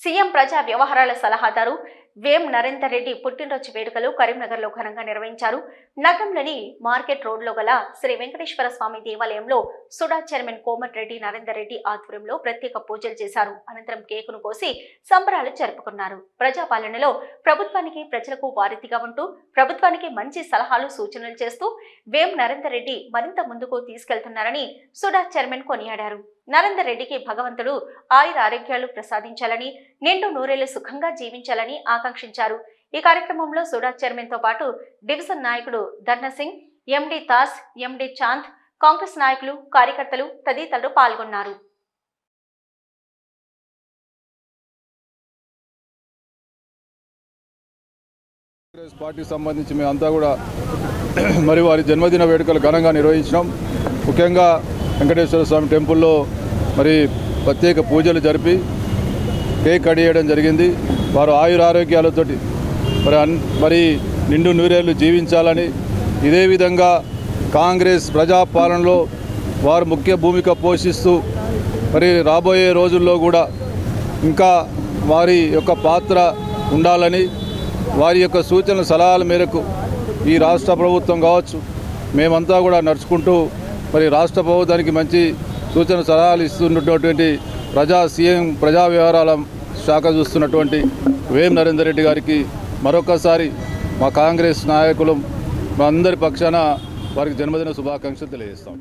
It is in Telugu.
సీఎం ప్రజా వ్యవహారాల సలహాదారు వేం నరేందర్ రెడ్డి పుట్టినరోజు వేడుకలు కరీంనగర్లో ఘనంగా నిర్వహించారు. నగరంలోని మార్కెట్ రోడ్లో గల శ్రీ వెంకటేశ్వర స్వామి దేవాలయంలో సుడా చైర్మన్ కోమటిరెడ్డి నరేందర్ రెడ్డి ఆధ్వర్యంలో ప్రత్యేక పూజలు చేశారు. అనంతరం కేకును కోసి సంబరాలు జరుపుకున్నారు. ప్రజాపాలనలో ప్రభుత్వానికి ప్రజలకు వారధిగా ఉంటూ ప్రభుత్వానికి మంచి సలహాలు సూచనలు చేస్తూ వేం నరేందర్ రెడ్డి మరింత ముందుకు తీసుకెళ్తున్నారని సుడా చైర్మన్ కొనియాడారు. నరేందర్ రెడ్డికి భగవంతుడు ఆయుర ఆరోగ్యాలు ప్రసాదించాలని నిండు నూరేళ్ళు సుఖంగా జీవించాలని ఆకాంక్షించారు. ఈ కార్యక్రమంలో సుడా చైర్మన్తో పాటు డివిజన్ నాయకుడు ధర్ణ సింగ్ ఎండి తాస్ ఎండి చాంద్ కాంగ్రెస్ నాయకులు కార్యకర్తలు తదితరులు పాల్గొన్నారు. కాంగ్రెస్ పార్టీకి సంబంధించి మేమంతా కూడా మరి వారి జన్మదిన వేడుకలు ఘనంగా నిర్వహించినాం. ముఖ్యంగా వెంకటేశ్వర స్వామి టెంపుల్లో మరి ప్రత్యేక పూజలు జరిపి కేక్ కడియడం జరిగింది. వారు ఆయురారోగ్యాలతోటి మరి అన్ మరి నిండు నూరేళ్ళు జీవించాలని ఇదే విధంగా కాంగ్రెస్ ప్రజాపాలనలో వారు ముఖ్య భూమిక పోషిస్తూ మరి రాబోయే రోజుల్లో కూడా ఇంకా వారి యొక్క పాత్ర ఉండాలని వారి యొక్క సూచనల సలహాల మేరకు ఈ రాష్ట్ర ప్రభుత్వం కావచ్చు మేమంతా కూడా నడుచుకుంటూ మరి రాష్ట్ర ప్రభుత్వానికి మంచి సూచన సలహాలు ఇస్తున్నటువంటి ప్రజా సీఎం ప్రజా వ్యవహారాల శాఖ చూస్తున్నటువంటి వేం నరేందర్ రెడ్డి గారికి మరొకసారి మా కాంగ్రెస్ నాయకులు మా అందరి పక్షాన వారికి జన్మదిన శుభాకాంక్షలు తెలియజేస్తాం.